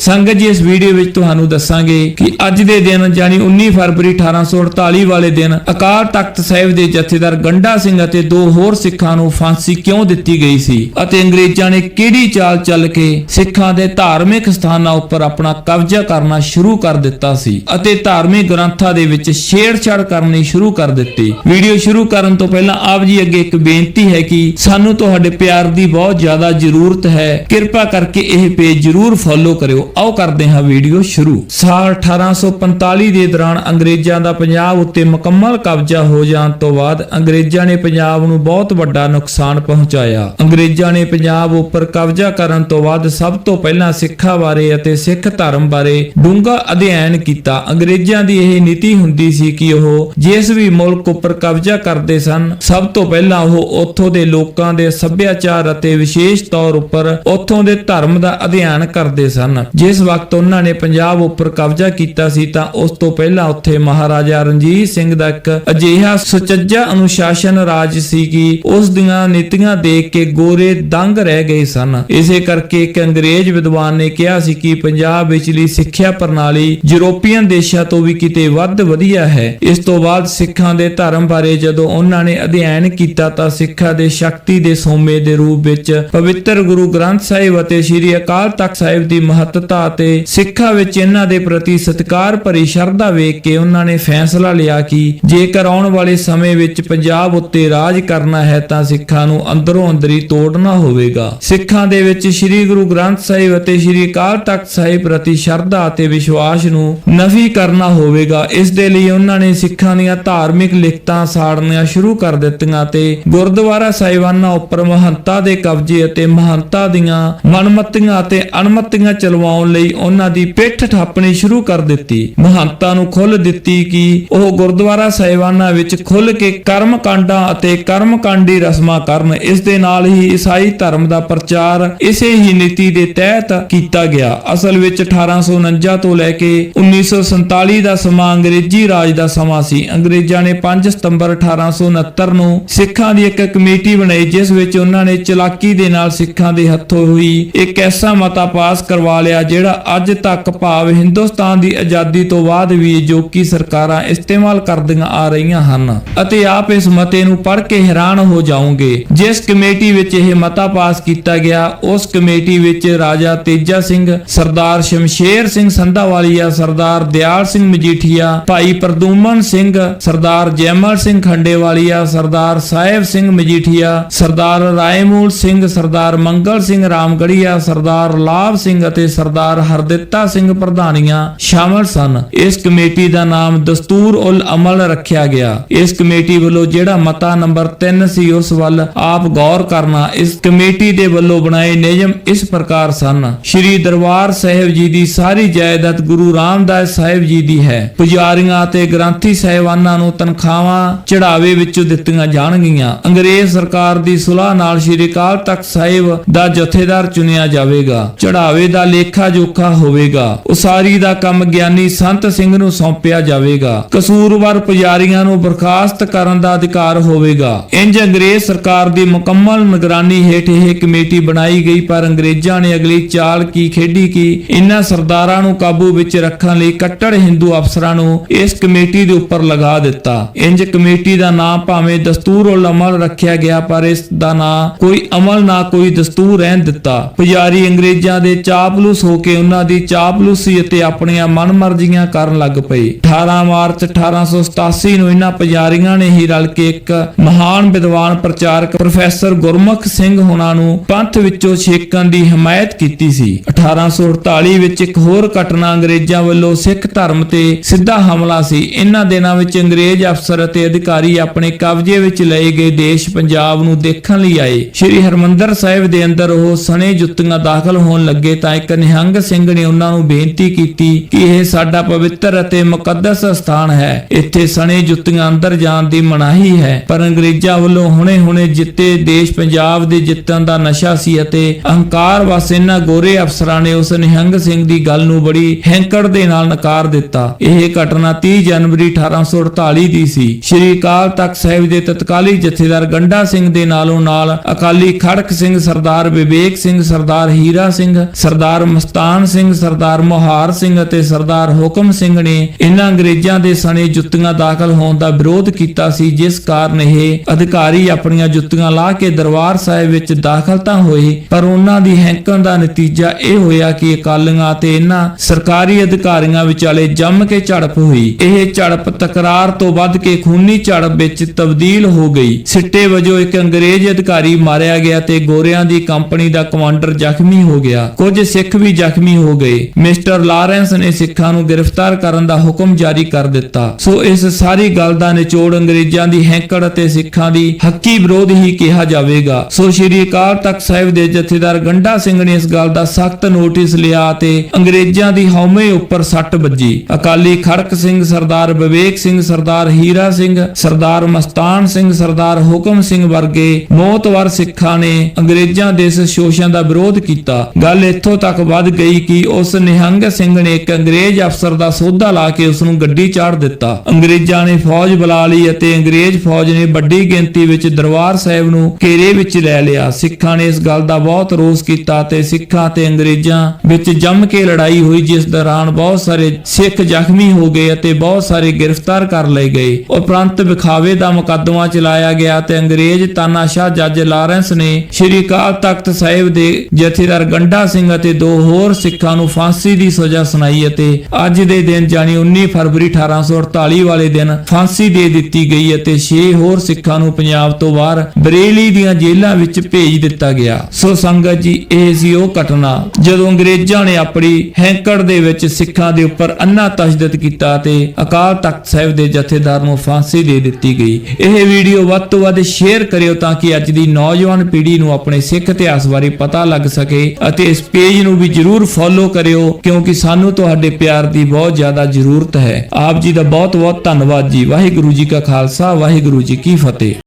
ਸੰਗਤ ਜੀ, ਇਸ ਵੀਡੀਓ ਵਿੱਚ ਤੁਹਾਨੂੰ ਦੱਸਾਂਗੇ ਕਿ ਅੱਜ ਦੇ ਦਿਨ ਯਾਨੀ 19 ਫਰਵਰੀ 1848 ਵਾਲੇ ਦਿਨ, ਅਕਾਲ ਤਖਤ ਸਾਹਿਬ ਦੇ ਜਥੇਦਾਰ ਗੰਡਾ ਸਿੰਘ ਅਤੇ ਦੋ ਹੋਰ ਸਿੱਖਾਂ ਨੂੰ ਫਾਂਸੀ ਕਿਉਂ ਦਿੱਤੀ ਗਈ ਸੀ? ਅਤੇ ਅੰਗਰੇਜ਼ਾਂ ਨੇ ਕਿਹੜੀ ਚਾਲ ਚੱਲ ਕੇ ਸਿੱਖਾਂ ਦੇ ਧਾਰਮਿਕ ਸਥਾਨਾਂ ਉੱਪਰ ਆਪਣਾ ਕਬਜ਼ਾ ਕਰਨਾ ਸ਼ੁਰੂ ਕਰ ਦਿੱਤਾ ਸੀ ਅਤੇ ਧਾਰਮਿਕ ਗ੍ਰੰਥਾਂ ਦੇ ਵਿੱਚ ਛੇੜਛਾੜ ਕਰਨੀ ਸ਼ੁਰੂ ਕਰ ਦਿੱਤੀ? ਵੀਡੀਓ ਸ਼ੁਰੂ ਕਰਨ ਤੋਂ ਪਹਿਲਾਂ ਆਪ ਜੀ ਅੱਗੇ ਇੱਕ ਬੇਨਤੀ ਹੈ ਕਿ ਸਾਨੂੰ ਤੁਹਾਡੇ ਪਿਆਰ ਦੀ ਬਹੁਤ ਜ਼ਿਆਦਾ ਜ਼ਰੂਰਤ ਹੈ। ਕਿਰਪਾ ਕਰਕੇ ਇਹ ਪੇਜ ਜ਼ਰੂਰ ਫੋਲੋ ਕਰਿਓ। ਆਓ ਕਰਦੇ ਹਾਂ ਵੀਡੀਓ ਸ਼ੁਰੂ। ਸਾਲ 1845 ਦੇ ਦੌਰਾਨ ਅੰਗਰੇਜ਼ਾਂ ਦਾ ਪੰਜਾਬ ਉੱਤੇ ਮੁਕੰਮਲ ਕਬਜ਼ਾ ਹੋ ਜਾਣ ਤੋਂ ਬਾਅਦ ਅੰਗਰੇਜ਼ਾਂ ਨੇ ਪੰਜਾਬ ਨੂੰ ਬਹੁਤ ਵੱਡਾ ਨੁਕਸਾਨ ਪਹੁੰਚਾਇਆ। ਅੰਗਰੇਜ਼ਾਂ ਨੇ ਪੰਜਾਬ ਉੱਪਰ ਕਬਜ਼ਾ ਕਰਨ ਤੋਂ ਬਾਅਦ ਸਭ ਤੋਂ ਪਹਿਲਾਂ ਸਿੱਖਾਂ ਬਾਰੇ ਅਤੇ ਸਿੱਖ ਧਰਮ ਬਾਰੇ ਡੂੰਘਾ ਅਧਿਐਨ ਕੀਤਾ। ਅੰਗਰੇਜ਼ਾਂ ਦੀ ਇਹ ਨੀਤੀ ਹੁੰਦੀ ਸੀ ਕਿ ਉਹ ਜਿਸ ਵੀ ਮੁਲਕ ਉੱਪਰ ਕਬਜ਼ਾ ਕਰਦੇ ਸਨ, ਸਭ ਤੋਂ ਪਹਿਲਾਂ ਉਹ ਉੱਥੋਂ ਦੇ ਲੋਕਾਂ ਦੇ ਸੱਭਿਆਚਾਰ ਅਤੇ ਵਿਸ਼ੇਸ਼ ਤੌਰ ਉੱਪਰ ਉੱਥੋਂ ਦੇ ਧਰਮ ਦਾ ਅਧਿਐਨ ਕਰਦੇ ਸਨ ਜਿਸ ਵਕਤ ਉਹਨਾਂ ਨੇ ਪੰਜਾਬ ਉੱਪਰ ਕਬਜ਼ਾ ਕੀਤਾ ਸੀ ਤਾਂ ਉਸ ਤੋਂ ਪਹਿਲਾਂ ਉੱਥੇ ਮਹਾਰਾਜਾ ਰਣਜੀਤ ਸਿੰਘ ਦਾ ਇੱਕ ਅਜਿਹਾ ਸੁਚੱਜਾ ਅਨੁਸ਼ਾਸਨ ਰਾਜ ਸੀ ਕਿ ਉਸ ਦੀਆਂ ਨੀਤੀਆਂ ਦੇਖ ਕੇ ਗੋਰੇ ਦੰਗ ਰਹਿ ਗਏ ਸਨ। ਇਸੇ ਕਰਕੇ ਇੱਕ ਅੰਗਰੇਜ਼ ਵਿਦਵਾਨ ਨੇ ਕਿਹਾ ਸੀ ਕਿ ਪੰਜਾਬ ਵਿਚਲੀ ਸਿੱਖਿਆ ਪ੍ਰਣਾਲੀ ਯੂਰੋਪੀਅਨ ਦੇਸ਼ਾਂ ਤੋਂ ਵੀ ਕਿਤੇ ਵੱਧ ਵਧੀਆ ਹੈ। ਇਸ ਤੋਂ ਬਾਅਦ ਸਿੱਖਾਂ ਦੇ ਧਰਮ ਬਾਰੇ ਜਦੋਂ ਉਹਨਾਂ ਨੇ ਅਧਿਐਨ ਕੀਤਾ ਤਾਂ ਸਿੱਖਾਂ ਦੇ ਸ਼ਕਤੀ ਦੇ ਸੋਮੇ ਦੇ ਰੂਪ ਵਿੱਚ ਪਵਿੱਤਰ ਗੁਰੂ ਗ੍ਰੰਥ ਸਾਹਿਬ ਅਤੇ ਸ੍ਰੀ ਅਕਾਲ ਤਖਤ ਸਾਹਿਬ ਦੀ ਮਹੱਤਤਾ ਅਤੇ ਸਿੱਖਾਂ ਵਿੱਚ ਇਹਨਾਂ ਦੇ ਪ੍ਰਤੀ ਸਤਿਕਾਰ ਭਰੀ ਸ਼ਰਧਾ ਵੇਖ ਕੇ ਉਹਨਾਂ ਨੇ ਫੈਸਲਾ ਲਿਆ ਕਿ ਜੇਕਰ ਆਉਣ ਵਾਲੇ ਸਮੇਂ ਵਿੱਚ ਪੰਜਾਬ ਉੱਤੇ ਰਾਜ ਕਰਨਾ ਹੈ ਤਾਂ ਸਿੱਖਾਂ ਨੂੰ ਅੰਦਰੋਂ ਅੰਦਰੀ ਤੋੜਨਾ ਹੋਵੇਗਾ। ਸਿੱਖਾਂ ਦੇ ਵਿੱਚ ਸ੍ਰੀ ਗੁਰੂ ਗ੍ਰੰਥ ਸਾਹਿਬ ਅਤੇ ਸ੍ਰੀ ਅਕਾਲ ਤਖਤ ਸਾਹਿਬ ਪ੍ਰਤੀ ਸ਼ਰਧਾ ਅਤੇ ਵਿਸ਼ਵਾਸ ਨੂੰ ਨਫੀ ਕਰਨਾ ਹੋਵੇਗਾ। ਇਸ ਦੇ ਲਈ ਉਹਨਾਂ ਨੇ ਸਿੱਖਾਂ ਦੀਆਂ ਧਾਰਮਿਕ ਲਿਖਤਾਂ ਸਾੜਨੀਆਂ ਸ਼ੁਰੂ ਕਰ ਦਿੱਤੀਆਂ ਤੇ ਗੁਰਦੁਆਰਾ ਸਾਹਿਬਾਨਾਂ ਉੱਪਰ ਮਹੰਤਾ ਦੇ ਕਬਜ਼ੇ ਅਤੇ ਮਹੰਤਾ ਦੀਆਂ ਮਨਮਤੀਆਂ ਅਤੇ ਅਣਮਤੀਆਂ ਚਲਵਾਉਣ ਲਈ ਉਹਨਾਂ ਦੀ ਪਿੱਠ ਠਾਪਣੀ ਸ਼ੁਰੂ ਕਰ ਦਿੱਤੀ। ਮਹੰਤਾਂ ਨੂੰ ਖੁੱਲ ਦਿੱਤੀ ਕਿ ਉਹ ਗੁਰਦੁਆਰਾ ਸਾਹਿਬਾਨਾਂ ਵਿੱਚ ਖੁੱਲ੍ਹ ਕੇ ਕਰਮ ਕਾਂਡਾਂ ਅਤੇ ਕਰਮ ਕਾਂਡੀ ਰਸਮਾਂ ਕਰਨ। ਇਸ ਦੇ ਨਾਲ ਹੀ ਈਸਾਈ ਧਰਮ ਦਾ ਪ੍ਰਚਾਰ ਇਸੇ ਹੀ ਨੀਤੀ ਦੇ ਤਹਿਤ ਕੀਤਾ ਗਿਆ। ਅਸਲ ਵਿੱਚ 1849 ਤੋਂ ਲੈ ਕੇ 1947 ਦਾ ਸਮਾਂ ਅੰਗਰੇਜ਼ੀ ਰਾਜ ਦਾ ਸਮਾਂ ਸੀ। ਅੰਗਰੇਜ਼ਾਂ ਨੇ 5 ਸਤੰਬਰ 1869 ਨੂੰ ਸਿੱਖਾਂ ਦੀ ਇੱਕ ਕਮੇਟੀ ਬਣਾਈ, ਜਿਸ ਵਿੱਚ ਉਹਨਾਂ ਨੇ ਚਲਾਕੀ ਦੇ ਨਾਲ ਸਿੱਖਾਂ ਦੇ ਹੱਥੋਂ ਹੋਈ ਇੱਕ ਐਸਾ ਮਤਾ ਪਾਸ ਕਰਵਾ ਲਿਆ ਜਿਹੜਾ ਅੱਜ ਤੱਕ ਭਾਵ ਹਿੰਦੁਸਤਾਨ ਦੀ ਆਜ਼ਾਦੀ ਤੋਂ ਬਾਅਦ ਵੀ ਜੋਗੀ ਸਰਕਾਰਾਂ ਇਸਤੇਮਾਲ ਕਰਦੀਆਂ ਆ ਰਹੀਆਂ ਹਨ ਅਤੇ ਆਪ ਇਸ ਮਤੇ ਨੂੰ ਪੜ੍ਹ ਕੇ ਹੈਰਾਨ ਹੋ ਜਾਓਗੇ। ਜਿਸ ਕਮੇਟੀ ਵਿੱਚ ਇਹ ਮਤਾ ਪਾਸ ਕੀਤਾ ਗਿਆ, ਉਸ ਕਮੇਟੀ ਵਿੱਚ ਰਾਜਾ ਤੇਜਾ ਸਿੰਘ, ਸਰਦਾਰ ਸ਼ਮਸ਼ੇਰ ਸਿੰਘ ਸੰਧਾਵਾਲੀਆ, ਸਰਦਾਰ ਦਿਆਲ ਸਿੰਘ ਮਜੀਠੀਆ, ਭਾਈ ਪ੍ਰਦੂਮਨ ਸਿੰਘ, ਸਰਦਾਰ ਜੈਮਲ ਸਿੰਘ ਖੰਡੇਵਾਲੀਆ, ਸਰਦਾਰ ਸਾਹਿਬ ਸਿੰਘ ਮਜੀਠੀਆ, ਸਰਦਾਰ ਰਾਏਮੂਲ ਸਿੰਘ, ਸਰਦਾਰ ਮੰਗਲ ਸਿੰਘ ਰਾਮਗੜੀਆ, ਸਰਦਾਰ ਲਾਭ ਸਿੰਘ ਅਤੇ ਸਰਦਾਰ ਹਰਦਿੱਤਾ ਸਿੰਘ ਪ੍ਰਧਾਨੀਆਂ ਸ਼ਾਮਲ ਸਨ। ਇਸ ਕਮੇਟੀ ਦਾ ਨਾਮ ਦਸਤੂਰ ਉਲ ਅਮਲ ਰੱਖਿਆ ਗਿਆ। ਇਸ ਕਮੇਟੀ ਵੱਲੋਂ ਜਿਹੜਾ ਮਤਾ ਨੰਬਰ 3 ਸੀ, ਉਸ ਵੱਲ ਆਪ ਗੌਰ ਕਰਨਾ, ਇਸ ਕਮੇਟੀ ਦੇ ਵੱਲੋਂ ਬਣਾਏ ਨਿਯਮ ਇਸ ਪ੍ਰਕਾਰ ਸਨ। ਸ਼੍ਰੀ ਦਰਬਾਰ ਸਾਹਿਬ ਜੀ ਦੀ ਸਾਰੀ ਜਾਇਦਾਦ ਗੁਰੂ ਰਾਮਦਾਸ ਸਾਹਿਬ ਜੀ ਦੀ ਹੈ। ਪੁਜਾਰੀਆਂ ਅਤੇ ਗ੍ਰੰਥੀ ਸਾਹਿਬਾਨਾਂ ਨੂੰ ਤਨਖਾਹਾਂ ਚੜਾਵੇ ਵਿੱਚੋਂ ਦਿੱਤੀਆਂ ਜਾਣਗੀਆਂ। ਅੰਗਰੇਜ਼ ਸਰਕਾਰ ਦੀ ਸੁਲਾਹ ਨਾਲ ਸ਼੍ਰੀ ਅਕਾਲ ਤਖਤ ਸਾਹਿਬ ਦਾ ਜਥੇਦਾਰ ਚੁਣਿਆ ਜਾਵੇਗਾ। ਚੜਾਵੇ ਦਾ ਲੇਖਾ ਜੋਖਾ ਹੋਵੇਗਾ। ਉਸਾਰੀ ਦਾ ਕੰਮ ਗਿਆਨੀ ਸੰਤ ਸਿੰਘ ਨੂੰ ਸੌਂਪਿਆ ਜਾਵੇਗਾ। ਕਸੂਰਵਾਰ ਪੁਜਾਰੀਆਂ ਨੂੰ ਬਰਖਾਸਤ ਕਰਨ ਦਾ ਅਧਿਕਾਰ ਹੋਵੇਗਾ। ਇੰਜ ਅੰਗਰੇਜ਼ ਸਰਕਾਰ ਦੀ ਮੁਕੰਮਲ ਨਿਗਰਾਨੀ ਹੇਠ ਇਹ ਕਮੇਟੀ ਬਣਾਈ ਗਈ, ਪਰ ਅੰਗਰੇਜ਼ਾਂ ਨੇ ਅਗਲੀ ਚਾਲ ਕੀ ਖੇਡੀ ਕਿ, ਇਨ੍ਹਾਂ ਸਰਦਾਰਾਂ ਨੂੰ ਕਾਬੂ ਵਿੱਚ ਰੱਖਣ ਲਈ ਕੱਟੜ ਹਿੰਦੂ ਅਫਸਰਾਂ ਨੂੰ ਇਸ ਕਮੇਟੀ ਦੇ ਉੱਪਰ ਲਗਾ ਦਿੱਤਾ। ਇੰਜ ਕਮੇਟੀ ਦਾ ਨਾਮ ਭਾਵੇਂ ਦਸਤੂਰ ਉਲ ਅਮਲ ਰੱਖਿਆ ਗਿਆ, ਪਰ ਇਸ ਦਾ ਨਾਂ ਕੋਈ ਅਮਲ ਨਾ ਕੋਈ ਦਸਤੂਰ ਰਹਿਣ ਦਿੱਤਾ। ਪੁਜਾਰੀ ਅੰਗਰੇਜ਼ਾਂ ਦੇ ਚਾਪਲੂਸ ਹੋ ਕੇ ਉਹਨਾਂ ਦੀ ਚਾਪਲੂਸੀ ਅਤੇ ਆਪਣੀਆਂ ਮਨਮਰਜ਼ੀਆਂ ਕਰਨ ਲੱਗ ਪਏ। 18 ਮਾਰਚ 1887 ਨੂੰ ਇਹਨਾਂ ਪੁਜਾਰੀਆਂ ਨੇ ਹੀ ਰਲ ਕੇ ਇੱਕ ਮਹਾਨ ਵਿਦਵਾਨ ਪ੍ਰਚਾਰਕ ਪ੍ਰੋਫੈਸਰ ਗੁਰਮੁਖ ਸਿੰਘ ਹੋਣਾ ਨੂੰ ਪੰਥ ਵਿੱਚੋਂ ਛੇਕਣ ਦੀ ਹਮਾਇਤ ਕੀਤੀ ਸੀ। 1848 ਵਿੱਚ ਇੱਕ ਹੋਰ ਘਟਨਾ ਅੰਗਰੇਜ਼ਾਂ ਵੱਲੋਂ ਸਿੱਖ ਧਰਮ ਤੇ ਸਿੱਧਾ ਹਮਲਾ ਸੀ। ਇਹਨਾਂ ਦਿਨਾਂ ਵਿੱਚ ਅੰਗਰੇਜ਼ ਅਫਸਰ ਅਤੇ ਅਧਿਕਾਰੀ ਆਪਣੇ ਕਬਜ਼ੇ ਵਿੱਚ ਲਏ ਗਏ ਦੇਸ਼ ਪੰਜਾਬ ਨੂੰ ਦੇਖਣ ਲਈ ਆਏ। ਸ਼੍ਰੀ ਹਰਮੰਦਰ ਸਾਹਿਬ ਦੇ ਅੰਦਰ ਉਹ ਸਣੇ ਜੁੱਤੀਆਂ ਦਾਖਲ ਹੋਣ ਲੱਗੇ ਤਾਂ ਇੱਕ ਨਿਹੰਗ ਨਿਹੰਗ ਸਿੰਘ ਨੇ ਉਹਨਾਂ ਨੂੰ ਬੇਨਤੀ ਕੀਤੀ ਕਿ ਇਹ ਸਾਡਾ ਪਵਿੱਤਰ ਅਤੇ ਮੁਕੱਦਸ ਸਥਾਨ ਹੈ। ਇੱਥੇ ਸਣੇ ਜੁੱਤੀਆਂ ਅੰਦਰ ਜਾਣ ਦੀ ਮਨਾਹੀ ਹੈ। ਪਰ ਅੰਗਰੇਜ਼ਾਂ ਵੱਲੋਂ ਹੁਣੇ-ਹੁਣੇ ਜਿੱਤੇ ਦੇਸ਼ ਪੰਜਾਬ ਦੇ ਜਿੱਤਣ ਦਾ ਨਸ਼ਾ ਸੀ ਅਤੇ ਅਹੰਕਾਰ ਵਸ ਇਹਨਾਂ ਗੋਰੇ ਅਫਸਰਾਂ ਨੇ ਉਸ ਨਿਹੰਗ ਸਿੰਘ ਦੀ ਗੱਲ ਨੂੰ ਬੜੀ ਹੈਂਕੜ ਦੇ ਨਾਲ ਨਕਾਰ ਦਿੱਤਾ। ਇਹ ਘਟਨਾ 30 ਜਨਵਰੀ 1848 ਦੀ ਸੀ। ਸ਼੍ਰੀ ਅਕਾਲ ਤਖਤ ਸਾਹਿਬ ਦੇ ਤਤਕਾਲੀ ਜਥੇਦਾਰ ਗੰਡਾ ਸਿੰਘ ਦੇ ਨਾਲੋਂ ਨਾਲ ਅਕਾਲੀ ਖੜਕ ਸਿੰਘ ਸਰਦਾਰ ਵਿਵੇਕ ਸਿੰਘ, ਸਰਦਾਰ ਹੀਰਾ ਸਿੰਘ, ਸਰਦਾਰ ਮਸਤ ਸਿੰਘ, ਸਰਦਾਰ ਮੋਹਾਰ ਸਿੰਘ ਅਤੇ ਸਰਦਾਰ ਹੁਕਮ ਸਿੰਘ ਨੇ ਇਹਨਾਂ ਅੰਗਰੇਜ਼ਾਂ ਦੇ ਸਣੇ ਜੁੱਤੀਆਂ ਦਾਖਲ ਹੋਣ ਦਾ ਵਿਰੋਧ ਕੀਤਾ ਸੀ, ਜਿਸ ਕਾਰਨ ਇਹ ਅਧਿਕਾਰੀ ਆਪਣੀਆਂ ਜੁੱਤੀਆਂ ਲਾ ਕੇ ਦਰਬਾਰ ਸਾਹਿਬ ਵਿੱਚ ਦਾਖਲ ਤਾਂ ਹੋਏ, ਪਰ ਉਹਨਾਂ ਦੀ ਹੈਂਕਣ ਦਾ ਨਤੀਜਾ ਇਹ ਹੋਇਆ ਕਿ ਅਕਾਲੀਆਂ ਤੇ ਇਹਨਾਂ ਸਰਕਾਰੀ ਅਧਿਕਾਰੀਆਂ ਵਿਚਾਲੇ ਜੰਮ ਕੇ ਝੜਪ ਹੋਈ। ਇਹ ਝੜਪ ਤਕਰਾਰ ਤੋਂ ਵੱਧ ਕੇ ਖੂਨੀ ਝੜਪ ਵਿੱਚ ਤਬਦੀਲ ਹੋ ਗਈ। ਸਿੱਟੇ ਵਜੋਂ ਇੱਕ ਅੰਗਰੇਜ਼ ਅਧਿਕਾਰੀ ਮਾਰਿਆ ਗਿਆ ਤੇ ਗੋਰਿਆਂ ਦੀ ਕੰਪਨੀ ਦਾ ਕਮਾਂਡਰ ਜ਼ਖਮੀ ਹੋ ਗਿਆ। ਕੁਝ ਸਿੱਖ ਵੀ ਜ਼ਖਮੀ ਹੋ ਗਏ। ਮਿਸਟਰ ਲਾਰੈਂਸ ਨੇ ਸਿੱਖਾਂ ਨੂੰ ਗ੍ਰਿਫਤਾਰ ਕਰਨ ਦਾ ਹੁਕਮ ਜਾਰੀ ਕਰ ਦਿੱਤਾ। ਸੋ ਇਸ ਸਾਰੀ ਗੱਲ ਦਾ ਨਿਚੋੜ ਅੰਗਰੇਜ਼ਾਂ ਦੀ ਹੈਂਕੜ ਅਤੇ ਸਿੱਖਾਂ ਦੀ ਹੱਕੀ ਵਿਰੋਧ ਹੀ ਕਿਹਾ ਜਾਵੇਗਾ। ਸੋ ਸ਼੍ਰੀ ਅਕਾਲ ਤਖਤ ਸਾਹਿਬ ਦੇ ਜਥੇਦਾਰ ਗੰਡਾ ਸਿੰਘ ਨੇ ਇਸ ਗੱਲ ਦਾ ਸਖਤ ਨੋਟਿਸ ਲਿਆ ਤੇ ਅੰਗਰੇਜ਼ਾਂ ਦੀ ਹਉਮੈ ਉੱਪਰ ਸੱਟ ਵੱਜੀ। ਅਕਾਲੀ ਖੜਕ ਸਿੰਘ ਸਰਦਾਰ ਵਿਵੇਕ ਸਿੰਘ, ਸਰਦਾਰ ਹੀਰਾ ਸਿੰਘ, ਸਰਦਾਰ ਮਸਤਾਨ ਸਿੰਘ, ਸਰਦਾਰ ਹੁਕਮ ਸਿੰਘ ਵਰਗੇ ਮੌਤਵਰ ਸਿੱਖਾਂ ਨੇ ਅੰਗਰੇਜ਼ਾਂ ਦੇ ਇਸ ਸ਼ੋਸ਼ਣ ਦਾ ਵਿਰੋਧ ਕੀਤਾ। ਗੱਲ ਇੱਥੋਂ ਤੱਕ ਵੱਧ ਗਈ ਕਿ ਉਸ ਨਿਹੰਗ ਸਿੰਘ ਨੇ ਇੱਕ ਅੰਗਰੇਜ਼ ਅਫਸਰ ਦਾ ਸੋਧਾ ਲਾ ਕੇ ਉਸ ਨੂੰ ਗੱਡੀ ਚਾੜ ਦਿੱਤਾ। ਅੰਗਰੇਜ਼ਾਂ ਨੇ ਫੌਜ ਬੁਲਾ ਲਈ ਅਤੇ ਅੰਗਰੇਜ਼ ਫੌਜ ਨੇ ਵੱਡੀ ਗਿਣਤੀ ਵਿੱਚ ਦਰਬਾਰ ਸਾਹਿਬ ਨੂੰ ਘੇਰੇ ਵਿੱਚ ਲੈ ਲਿਆ। ਸਿੱਖਾਂ ਨੇ ਇਸ ਗੱਲ ਦਾ ਬਹੁਤ ਰੋਸ ਕੀਤਾ ਤੇ ਸਿੱਖਾਂ ਤੇ ਅੰਗਰੇਜ਼ਾਂ ਵਿੱਚ ਜੰਮ ਕੇ ਲੜਾਈ ਹੋਈ, ਜਿਸ ਦੌਰਾਨ ਬਹੁਤ ਸਾਰੇ ਸਿੱਖ ਜ਼ਖਮੀ ਹੋ ਗਏ ਅਤੇ ਬਹੁਤ ਸਾਰੇ ਗ੍ਰਿਫਤਾਰ ਕਰ ਲਏ ਗਏ। ਉਪਰੰਤ ਵਿਖਾਵੇ ਦਾ ਮੁਕੱਦਮਾ ਚਲਾਇਆ ਗਿਆ ਤੇ ਅੰਗਰੇਜ਼ ਤਾਨਾਸ਼ਾਹ ਜੱਜ ਲਾਰੈਂਸ ਨੇ ਸ਼੍ਰੀ ਅਕਾਲ ਤਖਤ ਸਾਹਿਬ ਦੇ ਜਥੇਦਾਰ ਗੰਡਾ ਸਿੰਘ ਅਤੇ ਦੋ ਹੋਰ ਹੋਰ ਸਿੱਖਾਂ ਨੂੰ ਫਾਂਸੀ ਦੀ ਸਜ਼ਾ ਸੁਣਾਈ ਅਤੇ ਅੱਜ ਦੇ ਦਿਨ ਜਾਨੀ 19 ਫਰਵਰੀ 1848 ਵਾਲੇ ਦਿਨ ਫਾਂਸੀ ਦੇ ਦਿੱਤੀ ਗਈ ਅਤੇ 6 ਹੋਰ ਸਿੱਖਾਂ ਨੂੰ ਪੰਜਾਬ ਤੋਂ ਬਾਹਰ ਬਰੇਲੀ ਦੀਆਂ ਜੇਲ੍ਹਾਂ ਵਿੱਚ ਭੇਜ ਦਿੱਤਾ ਗਿਆ। ਸੋ ਸੰਗਤ ਜੀ, ਇਹ ਸੀ ਉਹ ਘਟਨਾ ਜਦੋਂ ਅੰਗਰੇਜ਼ਾਂ ਨੇ ਆਪਣੀ ਹੈਂਕੜ ਦੇ ਵਿੱਚ ਸਿੱਖਾਂ ਦੇ ਉੱਪਰ ਅੰਨਾ ਤਸ਼ੱਦਦ ਕੀਤਾ ਤੇ ਅਕਾਲ ਤਖਤ ਸਾਹਿਬ ਦੇ ਜਥੇਦਾਰ ਨੂੰ ਫਾਂਸੀ ਦੇ ਦਿੱਤੀ ਗਈ। ਇਹ ਵੀਡੀਓ ਵੱਧ ਤੋਂ ਵੱਧ ਸ਼ੇਅਰ ਕਰਿਓ ਤਾਂ ਕਿ ਅੱਜ ਦੀ ਨੌਜਵਾਨ ਪੀੜ੍ਹੀ ਨੂੰ ਆਪਣੇ ਸਿੱਖ ਇਤਿਹਾਸ ਬਾਰੇ ਪਤਾ ਲੱਗ ਸਕੇ ਅਤੇ ਇਸ ਪੇਜ ਨੂੰ ਵੀ ਜਰੂਰ ਫੋਲੋ ਕਰਿਓ, ਕਿਉਂਕਿ ਸਾਨੂੰ ਤੁਹਾਡੇ ਪਿਆਰ ਦੀ ਬਹੁਤ ਜ਼ਿਆਦਾ ਜ਼ਰੂਰਤ ਹੈ। ਆਪ ਜੀ ਦਾ ਬਹੁਤ ਬਹੁਤ ਧੰਨਵਾਦ ਜੀ। ਵਾਹਿਗੁਰੂ ਜੀ ਕਾ ਖਾਲਸਾ, ਵਾਹਿਗੁਰੂ ਜੀ ਕੀ ਫਤਿਹ।